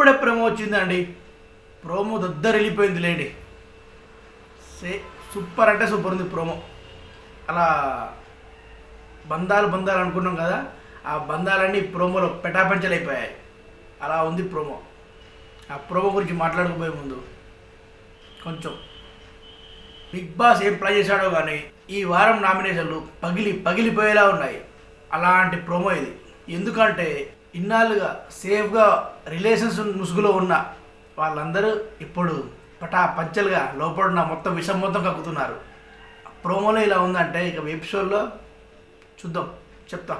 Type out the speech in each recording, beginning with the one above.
ఇప్పుడే ప్రోమో వచ్చిందండి. ప్రోమో దద్దరు వెళ్ళిపోయింది లేండి. సే సూపర్ అంటే సూపర్ ఉంది ప్రోమో. అలా బంధాలు బంధాలు అనుకున్నాం కదా ఆ బంధాలన్నీ ప్రోమోలో పెటాపెంచలైపోయాయి. అలా ఉంది ప్రోమో. ఆ ప్రోమో గురించి మాట్లాడకపోయే ముందు కొంచెం బిగ్ బాస్ ఏం ప్లే చేశాడో కానీ ఈ వారం నామినేషన్లు పగిలి పగిలిపోయేలా ఉన్నాయి. అలాంటి ప్రోమో ఇది. ఎందుకంటే ఇన్నాళ్ళుగా సేఫ్గా రిలేషన్స్ ముసుగులో ఉన్న వాళ్ళందరూ ఇప్పుడు పటా పంచలుగా లోపడున్న మొత్తం విషం మొత్తం కక్కుతున్నారు. ప్రోమోలో ఇలా ఉందంటే ఇక వెబ్ షోలో చూద్దాం చెప్తాం.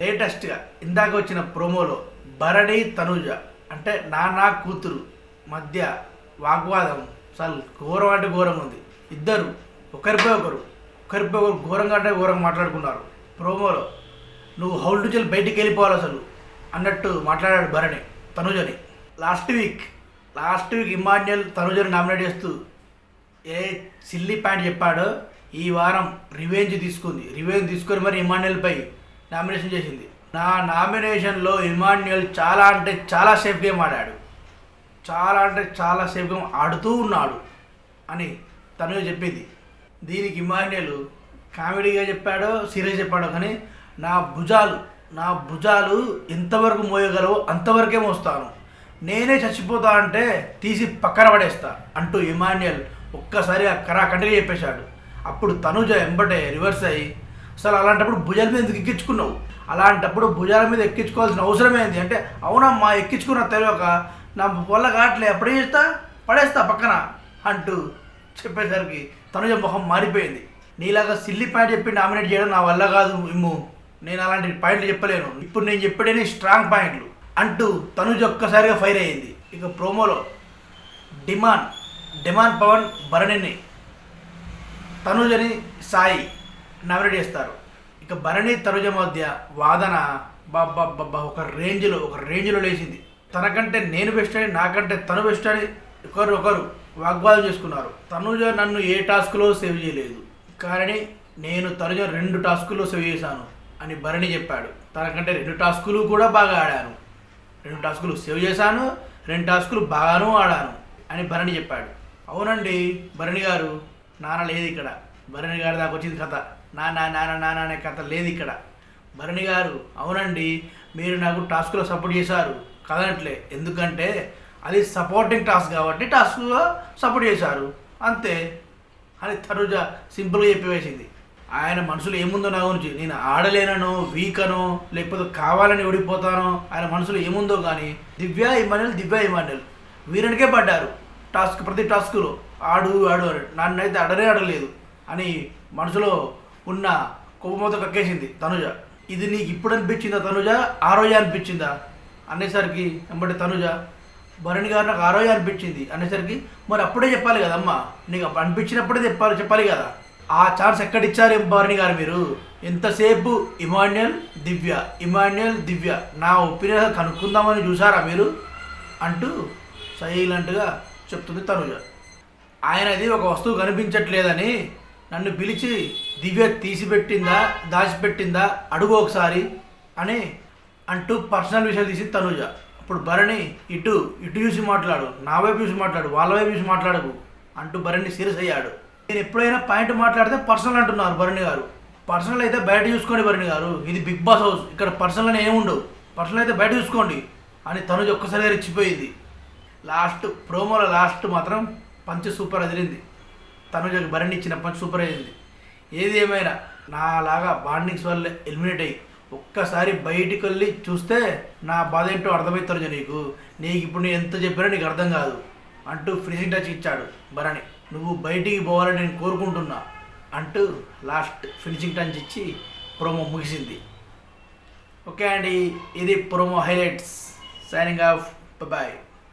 లేటెస్ట్గా ఇందాక వచ్చిన ప్రోమోలో భరణి తనుజ అంటే నానా కూతురు మధ్య వాగ్వాదం. అసలు ఘోరం అంటే ఘోరం ఉంది. ఇద్దరు ఒకరిపై ఒకరు ఒకరిపై ఒకరు ఘోరంగా అంటే ఘోరంగా మాట్లాడుకున్నారు. ప్రోమోలో నువ్వు హౌల్ నుంచి బయటికి వెళ్ళిపోవాలి అసలు. అన్నట్టు మాట్లాడాడు Bharani తనుజని. Last week last week Emmanuel తనుజని nominate చేస్తూ ఏ సిల్లీ పాయింట్ చెప్పాడో ఈ వారం రివెంజ్ తీసుకుంది. రివెంజ్ తీసుకొని మరి ఇమాన్యుయల్పై నామినేషన్ చేసింది. నా నామినేషన్లో ఇమాన్యుయల్ చాలా అంటే చాలా సేఫ్ గేమ్ ఆడాడు. చాలా అంటే చాలా సేఫ్ గేమ్ ఆడుతూ ఉన్నాడు అని తను చెప్పింది. దీనికి ఇమాన్యుయల్ కామెడీగా చెప్పాడో సీరియస్ చెప్పాడో కానీ నా భుజాలు నా భుజాలు ఎంతవరకు మోయగలవు అంతవరకే మోస్తాను. నేనే చచ్చిపోతా అంటే తీసి పక్కన పడేస్తా అంటూ ఇమాన్యుయల్ ఒక్కసారి ఆ కరాకంటగా చెప్పేశాడు. అప్పుడు తనుజ ఎంబటే రివర్స్ అయ్యి అసలు అలాంటప్పుడు భుజాల మీద ఎందుకు ఎక్కించుకున్నావు? అలాంటప్పుడు భుజాల మీద ఎక్కించుకోవాల్సిన అవసరం ఏంది? అంటే అవునమ్మా ఎక్కించుకున్న తెలియక నా వల్ల కావట్లే అప్పుడే చేస్తా? పడేస్తా పక్కన అంటూ చెప్పేసరికి తనుజ మొహం మారిపోయింది. నీలాగా సిల్లి ప్యాంట్ చెప్పి నామినేట్ చేయడం నా వల్ల కాదు ఇమ్ము. నేను అలాంటి పాయింట్లు చెప్పలేను. ఇప్పుడు నేను చెప్పేదే స్ట్రాంగ్ పాయింట్లు. అంటూ తనుజ ఒక్కసారిగా ఫైర్ అయ్యింది. ఇక ప్రోమోలో డిమాండ్ డిమాండ్ పవన్ భరణిని తనుజని సాయి నామినేట్ చేస్తారు. ఇక భరణి తనుజ మధ్య వాదన బాబ్బా ఒక రేంజ్లో ఒక రేంజ్లో లేచింది. తనకంటే నేను బెస్ట్ అని నాకంటే తను బెస్ట్ అని ఒకరు ఒకరు వాగ్వాదం చేసుకున్నారు. తనుజ నన్ను ఏ టాస్క్లో సేవ్ చేయలేదు. కానీ నేను తనుజ రెండు టాస్కుల్లో సేవ్ చేశాను. అని భరణి చెప్పాడు. తనకంటే రెండు టాస్కులు కూడా బాగా ఆడాను. రెండు టాస్కులు సేవ్ చేశాను రెండు టాస్కులు బాగాను ఆడాను అని భరణి చెప్పాడు. అవునండి భరణి గారు నాన్న లేదు ఇక్కడ. భరణి గారి దాకా వచ్చింది కథ. నాన్న నాన్న నాన్న అనే కథ లేదు ఇక్కడ. భరణి గారు అవునండి మీరు నాకు టాస్క్లో సపోర్ట్ చేశారు. కదనట్లే ఎందుకంటే అది సపోర్టింగ్ టాస్క్ కాబట్టి టాస్క్లో సపోర్ట్ చేశారు. అంతే అని తరుజ సింపుల్గా చెప్పివేసింది. ఆయన మనసులో ఏముందో నా గురించి. నేను ఆడలేననో వీకనో లేకపోతే కావాలని ఓడిపోతానో ఆయన మనసులో ఏముందో కానీ దివ్య ఇమాన్యుల్ దివ్య ఇమాన్యుల్. వీరనికే పడ్డారు. టాస్క్ ప్రతి టాస్క్లో ఆడు ఆడు అని నన్నైతే ఆడనే ఆడలేదు అని మనసులో ఉన్న కోపంతో కక్కేసింది తనుజ. ఇది నీకు ఇప్పుడు అనిపించిందా తనుజ? ఆ రోజే అనిపించిందా? అనేసరికి వెంబడి తనుజ భరణి గారు నాకు ఆ రోజే అనిపించింది. అనేసరికి మరి అప్పుడే చెప్పాలి కదమ్మా. నీకు అప్పుడు అనిపించినప్పుడే చెప్పాలి చెప్పాలి కదా. ఆ ఛాన్స్ ఎక్కడిచ్చారు ఏం భరణి గారు మీరు? ఎంతసేపు? ఇమాన్యుయల్ దివ్య ఇమాన్యుయల్ దివ్య నా ఒపీనియన్ కనుక్కుందామని చూసారా మీరు? అంటూ సైలెంట్గా చెప్తుంది తనుజ. ఆయనది ఒక వస్తువు కనిపించట్లేదని నన్ను పిలిచి దివ్య తీసిపెట్టిందా దాచిపెట్టిందా అడుగు ఒకసారి అని అంటూ పర్సనల్ విషయాలు తీసి తనుజ. అప్పుడు భరణి ఇటు ఇటు చూసి మాట్లాడు నా వైపు చూసి మాట్లాడు వాళ్ళ వైపు చూసి మాట్లాడకు అంటూ భరణి సీరియస్ అయ్యాడు. నేను ఎప్పుడైనా పాయింట్ మాట్లాడితే పర్సనల్ అంటున్నారు భరణి గారు. పర్సనల్ అయితే బయట చూసుకోండి భరణి గారు. ఇది బిగ్ బాస్ హౌస్. ఇక్కడ పర్సనల్ అని ఏముండవు పర్సనల్ అయితే బయట చూసుకోండి. అని తనుజ్ ఒక్కసారి రెచ్చిపోయింది. లాస్ట్ ప్రోమోలో లాస్ట్ మాత్రం పంచ్ సూపర్ అదిరింది. తనుజకి భరణి ఇచ్చిన పంచ్ సూపర్ అయింది. ఏది ఏమైనా నాలాగా బాండింగ్స్ వల్ల ఎలిమినేట్ అయ్యి ఒక్కసారి బయటికి వెళ్ళి చూస్తే నా బాధ ఏంటో అర్థమవుతారు నీకు నీకు ఇప్పుడు నేను ఎంత చెప్పినా నీకు అర్థం కాదు. అంటూ ఫ్రీజింగ్ టచ్ ఇచ్చాడు భరణి. నువ్వు బయటికి పోవాలని నేను కోరుకుంటున్నా అంటూ లాస్ట్ ఫినిషింగ్ టచ్ ఇచ్చి ప్రోమో ముగిసింది. ఓకే అండి ఇది promo highlights. Signing off bye